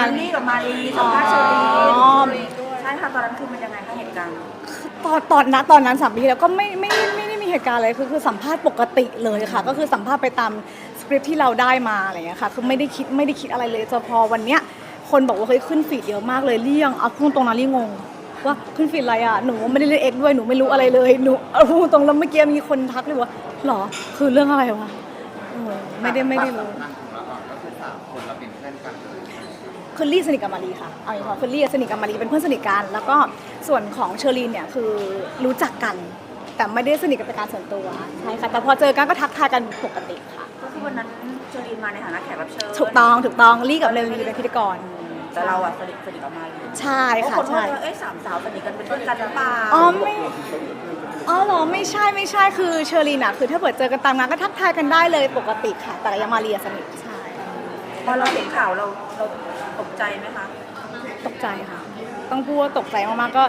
มารีกับมารีสัมภาษณ์เชอรีอ๋อใช่ค่ะตอนนั้นคือมันยังไงคะเหตุการณ์ตอนตอนนะตอนนั้นสามปีที่แล้วก็ไม่ไม่ไม่ได้มีเหตุการณ์อะไรคือคือสัมภาษณ์ปกติเลยค่ะ ก็คือสัมภาษณ์ไปตามสคริปต์ที่เราได้มาอะไรอย่างเงี้ยค่ะคือไม่ได้คิดไม่ได้คิดอะไรเลยจนพอวันเนี้ยคนบอกว่าเฮ้ยขึ้นฟีดเยอะมากเลยเลี่ยงเอาพูดตรงนั้นเลี่ยงงงว่าขึ้นฟีดอะไรอะหนูไม่ได้เล่นเอ็กซ์ด้วยหนูไม่รู้อะไรเลยหนูเอาพูดตรงแล้วเมื่อกี้มีคนทักเลยว่าหรอคือเรื่องอะไรวะเออไม่ได้ไม่ได้รู้ คือสามคนเราเป็นเพื่อนกันเลยคือลี่สนิทกับมารีค่ะเอาอย่างนี้คือลี่สนิทกับมารีเป็นเพื่อนสนิทกัน แล้วก็ส่วนของเชอรีนเนี่ยคือรู้จักกัน แต่ไม่ได้สนิทกันเป็นการส่วนตัวใช่ค่ะแต่พอเจอกันก็ทักทายกันปกติค่ะ ก็คือวันนั้นเชอรีนมาในฐานะแขกรับเชิญถูกต้องถูกต้องลี่กับเรลีเป็นพิธีกร แต่เราอะสนิทสนิทกับมารีใช่ค่ะเพราคนใช่ว่าเอ้ยสามสาวสนิทกันเป็นเพื่อนกันหรือเปล่าอ๋อไม่ อ๋อเหรอไม่ใช่ไม่ใช่คือเชอรีนอะคือถ้าเปิดเจอกันตามงานก็ทักทายกันได้เลยปกติค่ะ แต่ยังมาเรียสนิทใช่ พอเราเห็นข่าวเราเราตกใจไหมคะ ตกใจค่ะ ต้องพูดว่าตกใจมากๆก็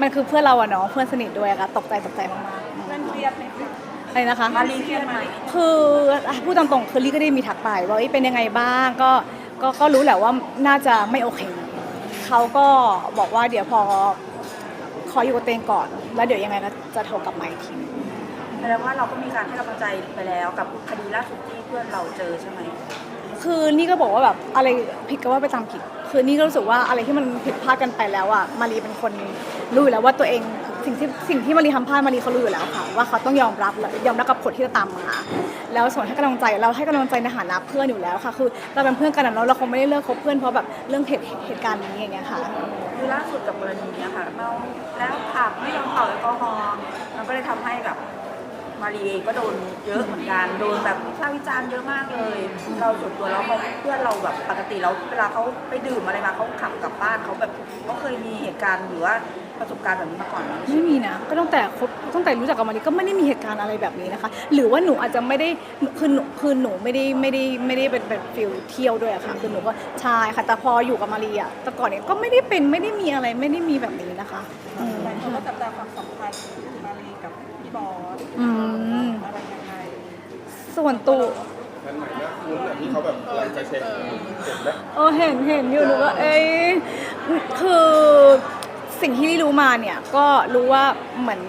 มันคือเพื่อนเราอะเนาะเพื่อนสนิทด้วยอะค่ะตกใจตกใจมากๆ เพื่อนเครียดไหมคะอะไรนะคะ มารีเครียดไหมคืออะพูดตรงๆคือลี่ก็ได้มีทักไปว่าเอ้ยเป็นยังไงบ้างก็ก็ก็รู้แหละว่าน่าจะไม่โอเคเขาก็บอกว่าเดี๋ยวพอขออยู่กับตัวเองก่อน แล้วเดี๋ยวยังไงก็จะโทรกลับมาอีกทีแสดงว่าเราก็มีการให้กำลังใจไปแล้วกับคดีล่าสุดที่เพื่อนเราเจอใช่ไหม คือนี่ก็บอกว่าแบบอะไรผิดก็ว่าไปตามผิด คือนี่ก็รู้สึกว่าอะไรที่มันผิดพลาดกันไปแล้วอะมารีเป็นคนรู้อยู่แล้วว่าตัวเองสิ่งที่สิ่งที่มารีทำพลาดมารีเขารู้อยู่แล้วค่ะ ว่าเขาต้องยอมรับยอมรับกับผลที่จะตามมา แล้วส่วนให้กำลังใจเราให้กำลังใจในฐานะเพื่อนอยู่แล้วค่ะ คือเราเป็นเพื่อนกันอะเนะเราคงไม่ได้เลิกคบเพื่อนเพราะแบบเรื่องเหตุเหตุการณ์นี้อย่างเงี้ยค่ะคือล่าสุดกับกรณีเนี้ยค่ะเมาแล้วขับไม่ยอมเป่าแอลกอฮอล์มันก็เลยทำให้แบบ มารีเองก็โดนเยอะเหมือนกัน โดนแบบวิพากษ์วิจารณ์เยอะมากเลย เราส่วนตัวแล้วเขาเพื่อนเราแบบปกติแล้วเวลาเขาไปดื่มอะไรมาเขาขับกลับบ้านเขาแบบเขาเคยมีเหตุการณ์หรือว่าประสบการณ์แบบนี้มาก่อนไหมไม่มีนะ ก็ตั้งแต่คบตั้งแต่รู้จักกับมารีก็ไม่ได้มีเหตุการณ์อะไรแบบนี้นะคะ หรือว่าหนูอาจจะไม่ได้คือหนูคือหนูไม่ได้ไม่ได้ไม่ได้เป็นแบบฟิลเที่ยวด้วยอะค่ะคือหนูก็ใช่ค่ะแต่พออยู่กับมารีอะแต่ก่อนเนี่ยก็ไม่ได้เป็นไม่ได้มีอะไรไม่ได้มีแบบนี้นะคะอืมหลายคนก็จับตาความสัมพันธ์มารีกับ พี่บอสอืม อะไรยังไงส่วนตัว นั่นหมายว่าคุณแบบที่เขาแบบกำลังจะเช็คเสร็จแล้วเออเห็นเห็นอยู่หนูก็เอ้ยคือสิ่งที่รู้มาเนี่ย ก็รู้ว่าเหมือน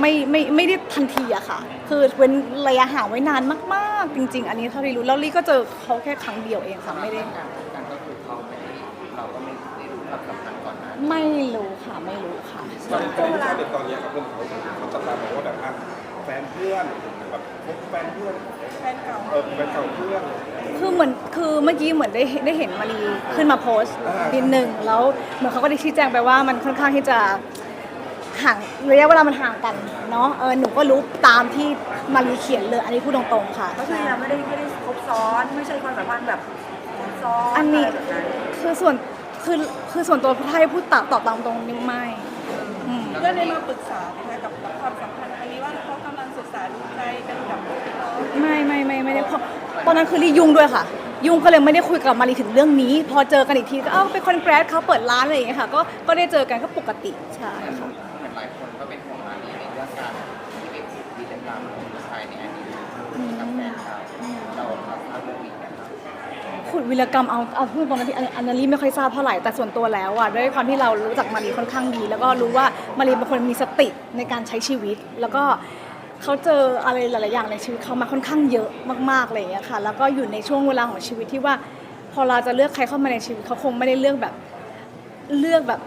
ไม่ไม่ไม่ได้ทันทีอะค่ะ คือเว้นระยะห่างไว้นานมากๆ จริง ๆ อันนี้เท่าที่รู้แล้วลี่ก็เจอเขาแค่ครั้งเดียวเองค่ะไม่ได้การการก็คือเขาไม่ได้เราก็ไม่ได้รู้ความสัมพันธ์ก่อนหน้า ไม่รู้ค่ะไม่รู้ค่ะ ตอนตอนที่ชาวเด็กตอนเนี้ยครับคุณเขาเขาจับตามองว่าแบบอะแฟนเพื่อนแบบพบแฟนเพื่อนแฟนเก่าเออแฟนเก่าเพื่อน คือเหมือนคือเมื่อกี้เหมือนได้ได้เห็นมารีขึ้นมาโพสต์อ่านินิดหนึ่งแล้วเหมือนเขาก็ได้ชี้แจงไปว่ามันค่อนข้างที่จะห่างระยะเวลามันห่างกันเนาะเออหนูก็รู้ตามที่มารีเขียนเลย อันนี้พูดตรงๆค่ะก็คือยังไม่ได้ไม่ได้ครบซ้อนไม่ใช่ความสัมพันธ์แบบซ้อนอันนี้ะไรแบบนั้นคือส่วนคือคือส่วนตัวถ้าให้พูดตอบตอบตามตรงนี่ไม่อืม เพื่อนได้มาปรึกษาไหมคะกับกับความสัมพันธ์อันนี้ว่าเขากำลังศึกษาดูใจกันกับพี่บอสไม่ไม่ไม่ไม่ได้เพราะตอนนั้นคือรียุ่งด้วยค่ะ ยุ่งก็เลยไม่ได้คุยกับมารีถึงเรื่องนี้ พอเจอกันอีกทีก็เอ้าเป็นคนแกรสเขาเปิดร้านอะไรอย่างเงี้ยค่ะก็ก็ได้เจอกันก็ปกติใช่ค่ะ ขุดวิรกรรมเอาเอาพูดตรงนั้นที่อันอันนารีไม่ค่อยทราบเท่าไหร่แต่ส่วนตัวแล้วอะด้วยความที่เรารู้จักมารีค่อนข้างดี แล้วก็รู้ว่ามารีเป็นคนมีสติในการใช้ชีวิต แล้วก็เขาเจออะไรหลาย ๆ อย่างในชีวิตเขามาค่อนข้างเยอะมากๆอะไรอย่างเลยค่ะ แล้วก็อยู่ในช่วงเวลาของชีวิตที่ว่า พอเราจะเลือกใครเข้ามาในชีวิตเขาคงไม่ได้เลือกแบบเลือกแบบ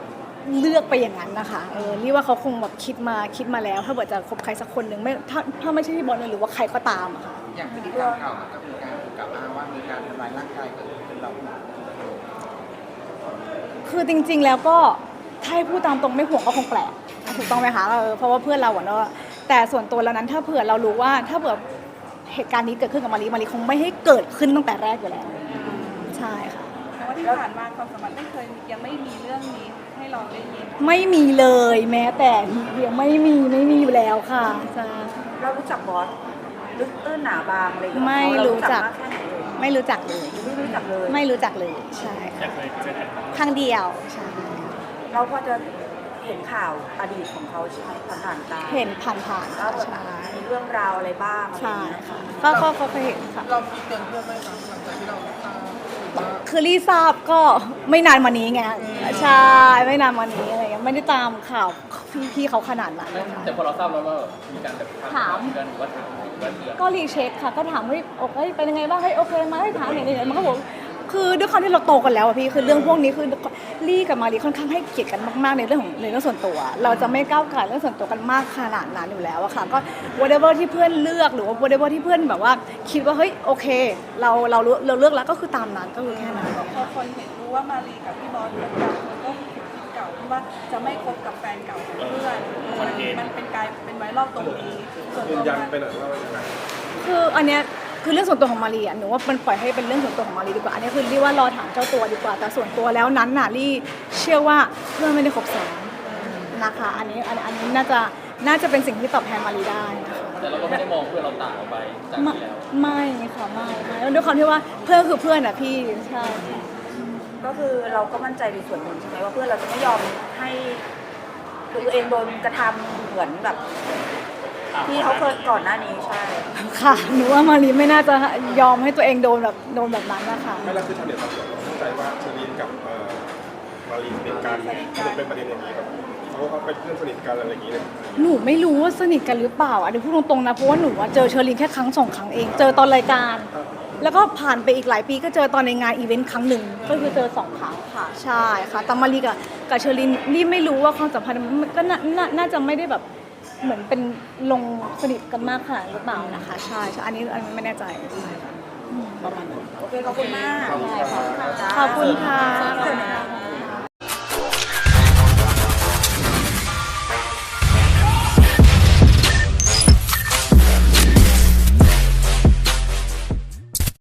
เลือกไปอย่างนั้นนะคะ เออ นี่ว่าเขาคงแบบคิดมาคิดมาแล้ว ถ้าเกิดจะคบใครสักคนหนึ่งไม่ถ้าถ้าไม่ใช่พี่บอลหรือว่าใครก็ตามอะค่ะอย่างพฤติกรรมเก่ามันก็มีการ กกล่าวอ้างว่ามีการทำลายร่างกายเกิดขึ้นเราคือจริง ๆ แล้วก็ถ้าให้พูดตามตรงไม่ห่วงก็คงแปลกถูกต้องไหมคะเออเพราะว่าเพื่อนเราอะเนาะแต่ส่วนตัวแล้วนั้นถ้าเผื่อเรารู้ว่าถ้าเผื่อเหตุการณ์นี้เกิดขึ้นกับมารีมารีคงไม่ให้เกิดขึ้นตั้งแต่แรกอยู่แล้ว ใช่ค่ะ แต่ว่าที่ผ่านมาความสัมพันธ์ไม่เคยยังไม่มีเรื่องนี้ให้เราได้ยิน ไม่มีเลยแม้แต่นิดเดียวไม่มีไม่มีอยู่แล้วค่ะใช่ เรารู้จักบอส ลึกตื้นหนาบางอะไรอย่างเงี้ยไม่รู้จักเรามากแค่ไหนเลยไม่รู้จักเลย ไม่รู้จักเลยไม่รู้จักเลยใช่ค่ะครั้งเดียวใช่เราพอจะเห็นข่าวอดีตของเขาใช่ไหมผ่านๆตาเห็นผ่านๆแล้วใช่มีเรื่องราวอะไรบ้างอะไรอใช่ย่างเงี้ยค่ะก็ก็ก็เคยเห็นค่ะ เรามีเตือนเพื่อนไหมคะหลังจากที่เราทราบคือลี่ทราบก็ไม่นานมานี้ไงใช่ไม่นานมานี้อะไรเงี้ยไม่ได้ตามข่าว พี่พี่เขาขนาดนั้นนะคะ แต่พอเราทราบแล้วว่ามีการแบบถามกันหรือว่าถามหรือว่าเตือนก็รีเช็คค่ะ ก็ถามว่าโอเคเป็นยังไงบ้างเฮ้ยโอเคไหมให้ถามหน่อยหน่อยมันก็บอกคือด้วยความที่เราโตกันแล้วอะพี่คือเรื่องพวกนี้คือลี่กับมารีค่อนข้างให้เกียรติกันมากๆในเรื่องของในเรื่องส่วนตัว เราจะไม่ก้าวไก่ายเรื่องส่วนตัวกันมากขนาดนั้นอยู่แล้วอะค่ะก็ whatever ที่เพื่อนเลือกหรือว่า whatever ที่เพื่อนแบบว่า คิดว่าเฮ้ยโอเค เราเรารู้เราเลือกแล้วก็คือตามนั้นก็คือแค่นั้นพอคนเห็นรู้ว่ามารีกับพี่บอสเหมือนกัน ว่าจะไม่คบกับแฟนเก่าของเพื่อนมันมันเป็นกลายเป็นไวรัลตรงนี้ส่วนยืตันวยันมันไปหน่อยว่ายังไงคืออันเนี้ยคือเรื่องส่วนตัวของมารีอะหนูว่ามันปล่อยให้เป็นเรื่องส่วนตัวของมารีดีกว่าอันนี้คือเรียกว่ารอถามเจ้าตัวดีกว่าแต่ส่วนตัวแล้วนั้นน่ะรี่เชื่อว่าเพื่อนไม่ได้คบซ้อนนะคะอันนี้อันอันนี้น่าจะน่าจะเป็นสิ่งที่ตอบแทนมารีได้นะคะแต่เราก็ไม่ได้มองเพื่อนเราต่างออกไปจากไม่ที่แล้ว ไม่ค่ะไม่ไม่แล้วด้วยความที่ว่าเพื่อนคือเพื่อนอะพี่ใช่ ก็คือเราก็มั่นใจในส่วนหนึ่งใช่ไหมว่าเพื่อนเราจะไม่ยอมให้ตัวเองโดนกระทำเหมือนแบบที่เขาเคยก่อนหน้านี้ใช่ ค่ะหนูว่ามารีไม่น่าจะยอมให้ตัวเองโดนแบบโดนแบบนั้นนะคะไม่แล้วคือชาวเน็ตบางส่วนเข้าใจว่าเชอรีนกับเอ่อมารีสนิทกันมันเป็นประเด็นอย่างนี้ครับเขาเขาเป็นเพื่อนสนิทกันอะไรอย่างนี้เลยหนูไม่รู้ว่าสนิทกันหรือเปล่าอะเดี๋ยวพูดตรงๆนะเพราะว่าหนูเจอเชอรีนแค่ครั้งสองครั้งเอง เจอตอนรายการ แล้วก็ผ่านไปอีกหลายปีก็เจอตอนในงานอีเวนต์ครั้งหนึ่ง ก็คือเจอสองครั้งค่ะ ใช่ค่ะแต่มารีกับกับเชอรีนนี่ไม่รู้ว่าความสัมพันธ์มันก็น่าน่าน่าจะไม่ได้แบบเหมือนเป็นลงสนิทกันมากขนาดนั้นหรือเปล่านะคะ ใช่ใช่อันนี้อันนี้ไม่แน่ใจใช่ค่ะอืมประมาณนั้นโอเคขอบคุณมากขอบคุณค่ะขอบคุณค่ะ